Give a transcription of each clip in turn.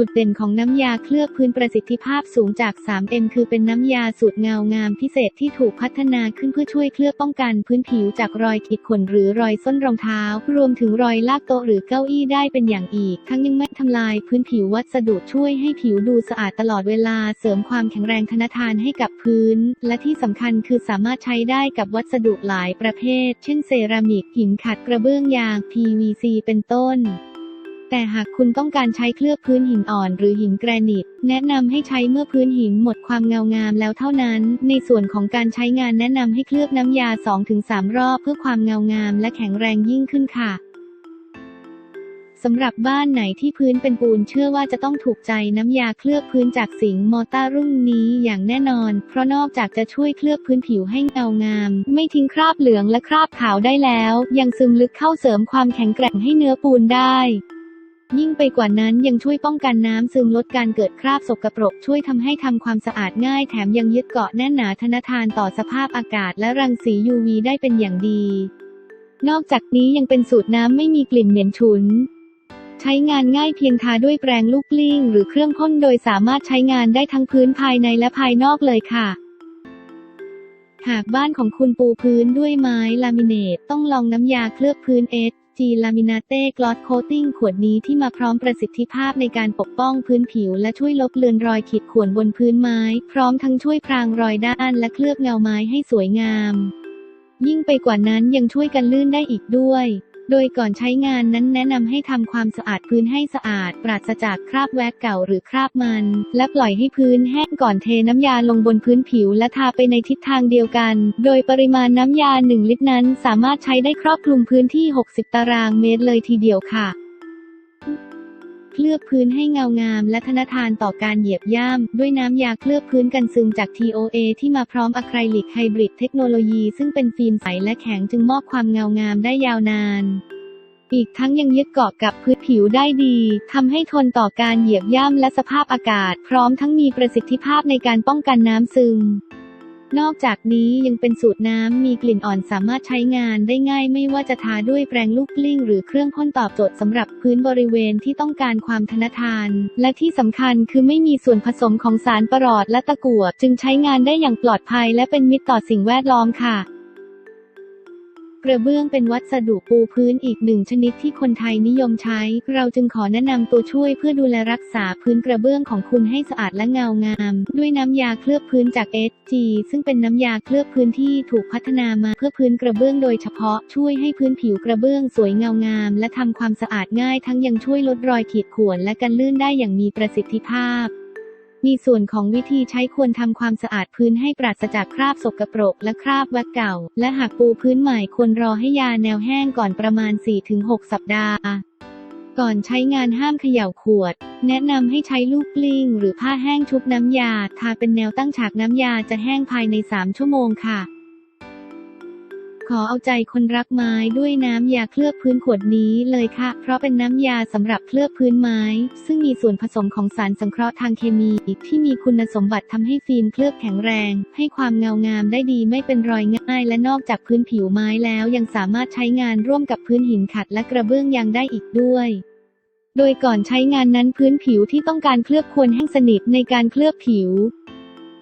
จุดเด่นของน้ำยาเคลือบพื้นประสิทธิภาพสูงจาก 3M คือเป็นน้ำยาสูตรเงางามพิเศษที่ถูกพัฒนาขึ้นเพื่อช่วยเคลือบป้องกันพื้นผิวจากรอยขีดข่วนหรือรอยส้นรองเท้า รวมถึงรอยลากโต๊ะหรือเก้าอี้ได้เป็นอย่างอีก ทั้งยังไม่ทำลายพื้นผิววัสดุช่วยให้ผิวดูสะอาดตลอดเวลาเสริมความแข็งแรงทนทานให้กับพื้น และที่สำคัญคือสามารถใช้ได้กับวัสดุหลายประเภท เช่นเซรามิกหินขัดกระเบื้องยาง PVC เป็นต้น แต่หากคุณต้องการใช้เคลือบพื้นหินอ่อนหรือหินแกรนิต แนะนำให้ใช้เมื่อพื้นหินหมดความเงางามแล้วเท่านั้น ในส่วนของการใช้งานแนะนำให้เคลือบน้ำยา 2-3 รอบเพื่อความเงางามและแข็งแรงยิ่งขึ้นค่ะสำหรับบ้านไหนที่พื้นเป็นปูนเชื่อว่าจะต้องถูกใจน้ำยาเคลือบพื้นจากสิงห์มอต้ารุ่นนี้อย่างแน่นอน เพราะนอกจากจะช่วยเคลือบพื้นผิวให้เงางาม ไม่ทิ้งคราบเหลืองและคราบขาวได้แล้ว ยังซึมลึกเข้าเสริมความแข็งแกร่งให้เนื้อปูนได้ ยิ่งไปกว่านั้นยังช่วยป้องกันน้ำซึมลดการเกิดคราบสกปรก ช่วยทำให้ทำความสะอาดง่ายแถมยังยึดเกาะแน่นหนาทนทานต่อสภาพอากาศและรังสี UV ได้เป็นอย่างดี นอกจากนี้ยังเป็นสูตรน้ำไม่มีกลิ่นเหม็นฉุน ใช้งานง่ายเพียงทาด้วยแปรงลูกกลิ้ง หรือเครื่องพ่นโดยสามารถใช้งานได้ทั้งพื้นภายในและภายนอกเลยค่ะหากบ้านของคุณปูพื้นด้วยไม้ลามิเนตต้องลองน้ำยาเคลือบพื้นเอส จีลามินาเต้กลอสโคตติ้งขวดนี้ที่มาพร้อมประสิทธิภาพในการปกป้องพื้นผิว และช่วยลบเลือนรอยขีดข่วนบนพื้นไม้ พร้อมทั้งช่วยพรางรอยด้านและเคลือบเงาไม้ให้สวยงาม ยิ่งไปกว่านั้นยังช่วยกันลื่นได้อีกด้วย โดยก่อนใช้งานนั้นแนะนำให้ทำความสะอาดพื้นให้สะอาด ปราศจากคราบแวกเก่าหรือคราบมัน และปล่อยให้พื้นแห้งก่อนเทน้ำยาลงบนพื้นผิวและทาไปในทิศทางเดียวกัน โดยปริมาณน้ำยา 1 ลิตรนั้น สามารถใช้ได้ครอบคลุมพื้นที่ 60 ตารางเมตรเลยทีเดียวค่ะ เคลือบพื้นให้เงางาม และทนทานต่อการเหยียบย่ำด้วยน้ำยาเคลือบพื้นกันซึมจาก TOA ที่มาพร้อมอะคริลิกไฮบริดเทคโนโลยีซึ่งเป็นฟิล์มใสและแข็งจึงมอบความเงางามได้ยาวนาน อีกทั้งยังยึดเกาะกับพื้นผิวได้ดีทำให้ทนต่อการเหยียบย่ำและสภาพอากาศ พร้อมทั้งมีประสิทธิภาพในการป้องกันน้ำซึม นอกจากนี้ยังเป็นสูตรน้ำมีกลิ่นอ่อนสามารถใช้งานได้ง่ายไม่ว่าจะทาด้วยแปรงลูกกลิ้ง หรือเครื่องพ่นตอบโจทย์สำหรับพื้นบริเวณที่ต้องการความทนทาน และที่สำคัญคือไม่มีส่วนผสมของสารประหลอดและตะกั่วจึงใช้งานได้อย่างปลอดภัยและเป็นมิตรต่อสิ่งแวดล้อมค่ะ กระเบื้องเป็นวัสดุปูพื้นอีกหนึ่งชนิดที่คนไทยนิยมใช้ เราจึงขอแนะนำตัวช่วยเพื่อดูแลรักษาพื้นกระเบื้องของคุณให้สะอาดและเงางาม ด้วยน้ำยาเคลือบพื้นจาก SG ซึ่งเป็นน้ำยาเคลือบพื้นที่ถูกพัฒนามาเพื่อพื้นกระเบื้องโดยเฉพาะช่วยให้พื้นผิวกระเบื้องสวยเงางาม และทำความสะอาดง่าย ทั้งยังช่วยลดรอยขีดข่วนและกันลื่นได้อย่างมีประสิทธิภาพ มีส่วนของวิธีใช้ควรทำความสะอาดพื้นให้ปราศจากคราบสกปรก และคราบแวกเก่า และหากปูพื้นใหม่ควรรอให้ยาแนวแห้งก่อนประมาณ 4-6 สัปดาห์ ก่อนใช้งานห้ามเขย่าขวด แนะนำให้ใช้ลูกกลิ้งหรือผ้าแห้งชุบน้ำยา ทาเป็นแนวตั้งฉากน้ำยาจะแห้งภายใน 3 ชั่วโมงค่ะ ขอเอาใจคนรักไม้ด้วยน้ำยาเคลือบพื้นขวดนี้เลยค่ะ เพราะเป็นน้ำยาสำหรับเคลือบพื้นไม้ ซึ่งมีส่วนผสมของสารสังเคราะห์ทางเคมีที่มีคุณสมบัติทำให้ฟิล์มเคลือบแข็งแรง ให้ความเงางามได้ดีไม่เป็นรอยง่าย และนอกจากพื้นผิวไม้แล้วยังสามารถใช้งานร่วมกับพื้นหินขัดและกระเบื้องยางได้อีกด้วยโดยก่อนใช้งานนั้นพื้นผิวที่ต้องการเคลือบควรแห้งสนิทในการเคลือบผิว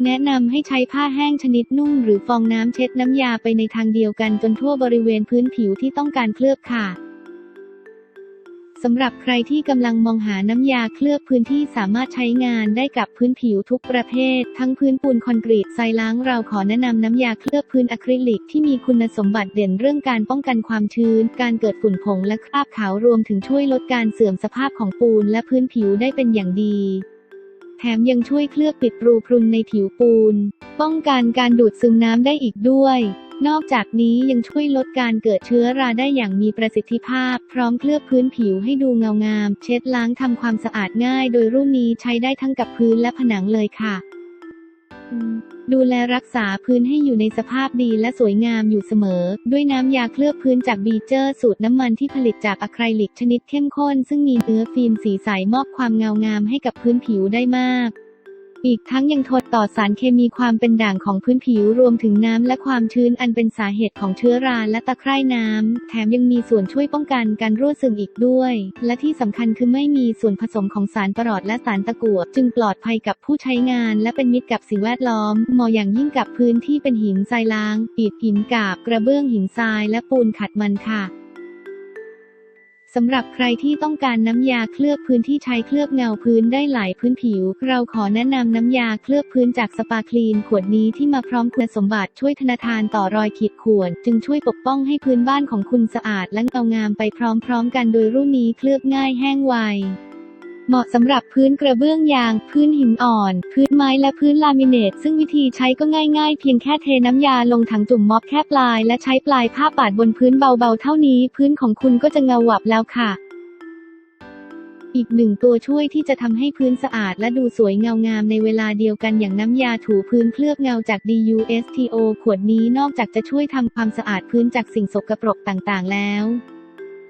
แนะนำให้ใช้ผ้าแห้งชนิดนุ่มหรือฟองน้ำเช็ดน้ำยาไปในทางเดียวกันจนทั่วบริเวณพื้นผิวที่ต้องการเคลือบค่ะสำหรับใครที่กำลังมองหาน้ำยาเคลือบพื้นที่สามารถใช้งานได้กับพื้นผิวทุกประเภท ทั้งพื้นปูนคอนกรีตทรายล้างเราขอแนะนำน้ำยาเคลือบพื้นอะคริลิกที่มีคุณสมบัติเด่นเรื่องการป้องกันความชื้น การเกิดฝุ่นผงและคราบขาวรวมถึงช่วยลดการเสื่อมสภาพของปูนและพื้นผิวได้เป็นอย่างดี แถมยังช่วยเคลือบปิดรูพรุนในผิวปูน ป้องกันการดูดซึมน้ำได้อีกด้วย นอกจากนี้ยังช่วยลดการเกิดเชื้อราได้อย่างมีประสิทธิภาพ พร้อมเคลือบพื้นผิวให้ดูเงางาม เช็ดล้างทำความสะอาดง่าย โดยรุ่นนี้ใช้ได้ทั้งกับพื้นและผนังเลยค่ะ ดูแลรักษาพื้นให้อยู่ในสภาพดีและสวยงามอยู่เสมอ ด้วยน้ำยาเคลือบพื้นจากบีเจอร์ สูตรน้ำมันที่ผลิตจากอะคริลิกชนิดเข้มข้น ซึ่งมีเนื้อฟิล์มสีใสมอบความเงางามให้กับพื้นผิวได้มาก อีกทั้งยังทนต่อสารเคมีความเป็นด่างของพื้นผิวรวมถึงน้ำและความชื้นอันเป็นสาเหตุของเชื้อราและตะไคร่น้ำ แถมยังมีส่วนช่วยป้องกันการรั่วซึมอีกด้วย และที่สำคัญคือไม่มีส่วนผสมของสารประหลอดและสารตะกั่วจึงปลอดภัยกับผู้ใช้งาน และเป็นมิตรกับสิ่งแวดล้อมเหมาะอย่างยิ่งกับพื้นที่เป็นหินทรายล้างอิฐหินกาบ กระเบื้องหินทรายและปูนขัดมันค่ะ สำหรับใครที่ต้องการน้ำยาเคลือบพื้นที่ใช้เคลือบเงาพื้นได้หลายพื้นผิว เราขอแนะนำน้ำยาเคลือบพื้นจากสปาคลีน ขวดนี้ที่มาพร้อมคุณสมบัติช่วยธนาทานต่อรอยขีดข่วน จึงช่วยปกป้องให้พื้นบ้านของคุณสะอาดและเงางามไปพร้อมๆ กันโดยรุ่นนี้เคลือบง่ายแห้งไว เหมาะสำหรับพื้นกระเบื้องยาง พื้นหินอ่อน พื้นไม้และพื้นลามิเนต ซึ่งวิธีใช้ก็ง่ายๆ เพียงแค่เทน้ำยาลงถังจุ่มม็อบแค่ปลาย และใช้ปลายผ้าปาดบนพื้นเบาๆ เท่านี้ พื้นของคุณก็จะเงาวับแล้วค่ะ อีกหนึ่งตัวช่วยที่จะทำให้พื้นสะอาดและดูสวยเงางามในเวลาเดียวกันอย่างน้ำยาถูพื้นเคลือบเงาจาก DUSTO ขวดนี้นอกจากจะช่วยทำความสะอาดพื้นจากสิ่งสกปรกต่างๆ แล้ว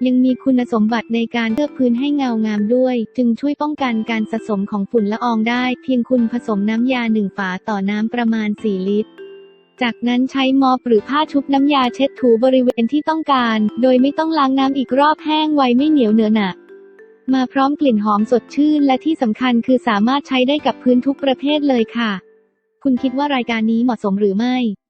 ยังมีคุณสมบัติในการเคลือบพื้นให้เงางามด้วย จึงช่วยป้องกันการสะสมของฝุ่นละอองได้ เพียงคุณผสมน้ำยาหนึ่งฝาต่อน้ำประมาณ 4 ลิตร จากนั้นใช้มอปหรือผ้าชุบน้ำยาเช็ดถูบริเวณที่ต้องการ โดยไม่ต้องล้างน้ำอีกรอบแห้งไวไม่เหนียวเหนอะหนะมาพร้อมกลิ่นหอมสดชื่น และที่สำคัญคือสามารถใช้ได้กับพื้นทุกประเภทเลยค่ะ คุณคิดว่ารายการนี้เหมาะสมหรือไม่